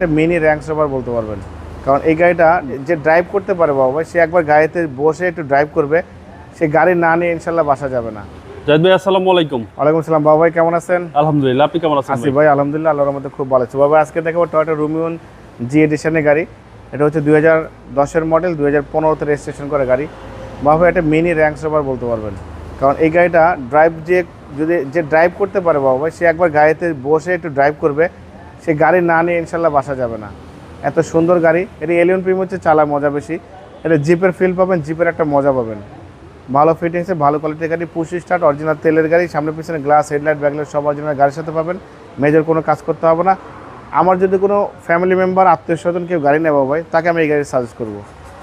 একটা mini rank rover বলতে পারবেন। কারণ এই গাড়িটা যে ড্রাইভ করতে পারে বাবা ভাই, সে একবার গাড়িতে বসে একটু ড্রাইভ করবে সে গাড়ি না নিয়ে ইনশাল্লাহ বাসা যাবে না। জাহিদ ভাই আসসালামু আলাইকুম। ওয়ালাইকুম সালাম বাবা ভাই কেমন আছেন? আলহামদুলিল্লাহ আপনি কেমন আছেন আসি ভাই? আলহামদুলিল্লাহ আল্লাহর মধ্যে খুব ভালো আছে। বাবা আজকে দেখাবো টয়টা রুমিয়ন জি এডিশনের গাড়ি। এটা হচ্ছে দুই হাজার দশের মডেল দুই হাজার পনেরোতে রেজিস্ট্রেশন করে গাড়ি। বাবা এটা মিনি র্যাঙ্ক রোভার বলতে পারবেন। কারণ এই গাড়িটা ড্রাইভ যে যদি যে ড্রাইভ করতে পারে বাবা ভাই, সে একবার গাড়িতে বসে একটু ড্রাইভ করবে সে গাড়ি না নিয়ে ইনশাল্লাহ বাসা যাবে না। এত সুন্দর গাড়ি। এটা এলিয়ন প্রিম হচ্ছে, চালা মজা বেশি। এটা জিপের ফিল পাবেন জিপের একটা মজা পাবেন। ভালো ফিটিংসে ভালো কোয়ালিটির গাড়ি, পুশি স্টার্ট অরিজিনাল তেলের গাড়ি, সামনে পিছনে গ্লাস হেডলাইট ব্যাকলাইট সব অরিজিনাল গাড়ির সাথে পাবেন। মেজর কোনো কাজ করতে হবে না। আমার যদি কোনো ফ্যামিলি মেম্বার আত্মীয় স্বজন কেউ গাড়ি নেব ভাই, তাকে আমি এই গাড়ি সাজেস্ট করব।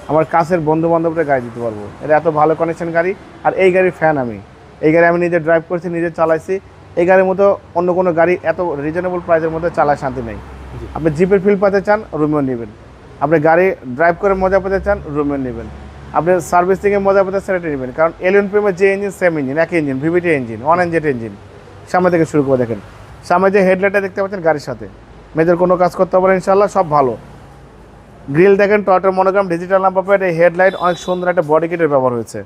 আমার কাছের বন্ধু বান্ধবরা গাড়ি দিতে পারব। এটা এত ভালো কন্ডিশন গাড়ি, আর এই গাড়ির ফ্যান আমি। এই গাড়ি আমি নিজে ড্রাইভ করছি, নিজে চালাইছি। এই গাড়ির মতো অন্য কোনো গাড়ি এত রিজনেবল প্রাইসের মধ্যে চালায় শান্তি নেই। আপনি জিপের ফিল পাতে চান রুমিও নেবেন। আপনি গাড়ি ড্রাইভ করে মজা পেতে চান রুমিও নেবেন। আপনি সার্ভিসিংয়ে মজা পেতে চান এটা নেবেন। কারণ এলিয়ন প্রিমের যে ইঞ্জিন সেম ইঞ্জিন একই engine VVT engine one NZ engine সামনে থেকে শুরু করে দেখেন। সামনে যে হেডলাইটটা দেখতে পাচ্ছেন গাড়ির সাথে। মেজর কোনো কাজ করতে পারে ইনশাল্লাহ সব ভালো। গ্রিল দেখেন টয়টার মনোগ্রাম ডিজিটাল নাম্বার প্লেট এই হেডলাইট অনেক সুন্দর একটা বডি কিটের ব্যবহার হয়েছে।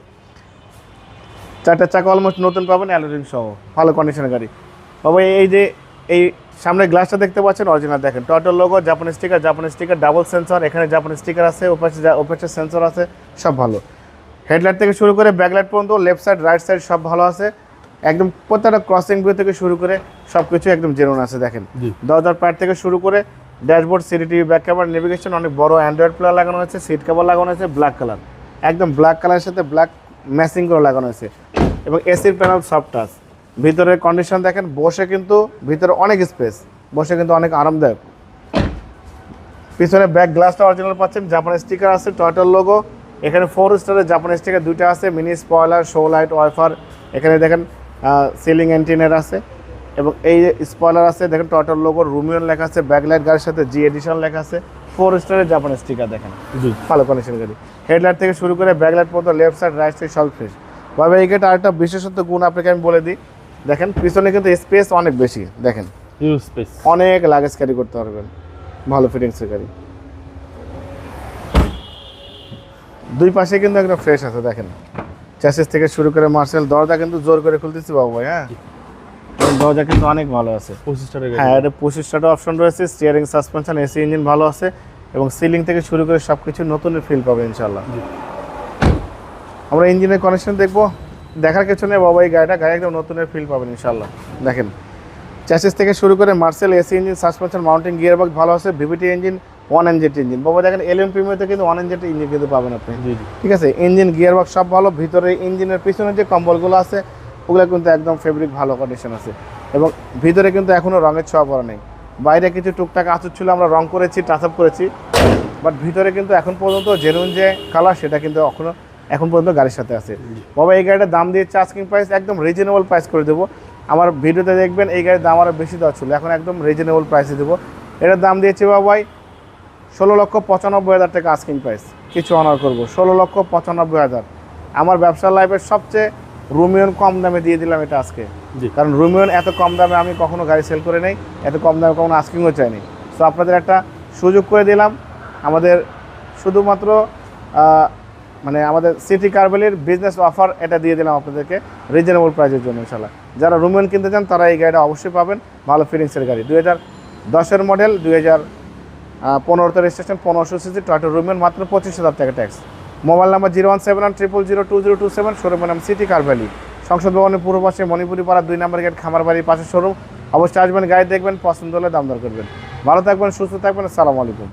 চারটা চাকা অলমোস্ট নতুন পাবেন অ্যালোরিং সহ ভালো কন্ডিশনের গাড়ি। বাবা এই যে এই সামনে গ্লাসটা দেখতে পাচ্ছেন অরিজিনাল দেখেন। টয়টার লোগো জাপানি স্টিকার জাপানি স্টিকার ডাবল সেন্সর এখানে জাপানি স্টিকার আছে ওপাশে ওপাশে সেন্সর আছে সব ভালো। হেডলাইট থেকে শুরু করে ব্যাকলাইট পর্যন্ত লেফট সাইড রাইট সাইড সব ভালো আছে। একদম প্রত্যেকটা ক্রসিং ভিউ থেকে শুরু করে সব কিছু একদম জেনুন আছে দেখেন। দরজার প্যাড থেকে শুরু করে dashboard CD TV back camera navigation অনেক বড় অ্যান্ড্রয়েড প্লেয়ার লাগানো হয়েছে সিট কভার লাগানো হয়েছে ব্ল্যাক কালার একদম ব্ল্যাক কালারের সাথে ব্ল্যাক ম্যাচিং করে লাগানো হয়েছে। এবং এসির প্যানেল সফট টাচ। ভিতরের কন্ডিশন দেখেন বসে কিন্তু ভিতরে অনেক স্পেস বসে কিন্তু অনেক আরামদায়ক। পিছনে ব্যাক গ্লাসটা অরিজিনাল পাচ্ছেন জাপানি স্টিকার আছে টয়টার লোগো এখানে ফোর স্টারের জাপানি স্টিকার দুইটা আছে mini spoiler show light wiper এখানে দেখেন সিলিং অ্যান্টিনার আছে। এবং এই যে স্পয়লার আছে দেখেন টয়টার লোগো রুমিয়ন লেখা আছে ব্যাকলাইট গাড়ির সাথে জি এডিশন লেখা আছে। ফোর স্টারের জাপানি স্টিকার দেখেন। জি। ভালো কন্ডিশন গাড়ি। হেডলাইট থেকে শুরু করে ব্যাকলাইট পর্যন্ত লেফট সাইড রাইট সাইড সব ফ্রেশ তবে এই গাড়িটা আরেকটা বিশেষত্ব গুণ আপনাকে আমি বলে দিই। দেখেন পিছনে কিন্তু স্পেস অনেক বেশি দেখেন। হিউজ স্পেস অনেক লাগেজ ক্যারি করতে পারবেন ভালো ফিটিংসের গাড়ি দুই পাশে কিন্তু একদম ফ্রেশ আছে দেখেন। চ্যাসিস থেকে শুরু করে মার্শাল দরজা কিন্তু জোর করে খুলতেছি বাবু ভাই হ্যাঁ? দরজা কিন্তু অনেক ভালো আছে। হ্যাঁ এটা পঁচিশ টাকা অপশন রয়েছে স্টিয়ারিং সাসপেনশন এসি ইঞ্জিন ভালো আছে এবং সিলিং থেকে শুরু করে সব কিছু নতুনের ফিল পাবে ইনশাল্লাহ। আমরা ইঞ্জিনের কানেকশন দেখব। দেখার কিছু নেই বাবা এই গাড়িটা গাড়ি একদম নতুনের ফিল পাবেন ইনশাল্লাহ দেখেন চ্যাসিস থেকে শুরু করে Marcel AC engine suspension mounting gear box ভালো আছে VVT engine one NZ engine বাবা দেখেন এল এলিয়ন প্রিমিয়াতে কিন্তু ওয়ান এনজেট ইঞ্জিন কিন্তু পাবেন আপনি। ঠিক আছে ইঞ্জিন গিয়ার বক্স সব ভালো ভিতরে ইঞ্জিনের পিছনে যে কম্বলগুলো আছে ওগুলো কিন্তু একদম ফেব্রিক ভালো কন্ডিশন আছে। এবং ভিতরে কিন্তু এখনও রঙের ছোঁয়া পড়া নেই। বাইরে কিছু টুকটাক আচর ছিল আমরা রং করেছি টাচ আপ করেছি। বাট ভিতরে কিন্তু এখন পর্যন্ত জেনুইন যে কালার সেটা কিন্তু এখনও এখন পর্যন্ত গাড়ির সাথে আছে। বাবা এই গাড়িটার দাম দিয়েছে আস্কিং প্রাইস একদম রিজনেবল প্রাইস করে দেবো। আমার ভিডিওতে দেখবেন এই গাড়ির দাম আরও বেশি দেওয়া ছিল এখন একদম রিজনেবল প্রাইসে দেবো। এটার দাম দিয়েছে বাবাই ষোলো লক্ষ পঁচানব্বই হাজার টাকা আস্কিং প্রাইস কিছু অনার করব। ষোলো লক্ষ পঁচানব্বই হাজার। আমার ব্যবসার লাইফের সবচেয়ে রুমিয়ন কম দামে দিয়ে দিলাম এটা আজকে। কারণ রুমিয়ন এত কম দামে আমি কখনো গাড়ি সেল করে নেই এত কম দামে কখনো আস্কিংও চাইনি। সো আপনাদের একটা সুযোগ করে দিলাম। আমাদের শুধুমাত্র মানে আমাদের সিটি কারবেলের বিজনেস অফার এটা দিয়ে দিলাম আপনাদেরকে রিজনেবল প্রাইসের জন্য ইনশাল্লাহ যারা রুমিয়ন কিনতে চান, তারা এই গাড়িটা অবশ্যই পাবেন। ভালো ফিটিংসের গাড়ি। দুই হাজার দশের মডেল দুই হাজার পনেরোতে রেজিস্ট্রেশন পনেরোশো সিসি টয়টো রুমিয়ন মাত্র পঁচিশ হাজার টাকা tax mobile number zero one seven one triple zero two zero two seven শোরুমের নাম সিটি কারভ্যালি সংসদ ভবনের পূর্ব পাশে মণিপুরি পাড়া দুই নম্বর গেট খামার বাড়ির পাশে শোরুম অবশ্যই আসবেন, গাড়ি দেখবেন, পছন্দ হলে দাম দর করবেন। ভালো থাকবেন, সুস্থ থাকবেন, আসসালামু আলাইকুম।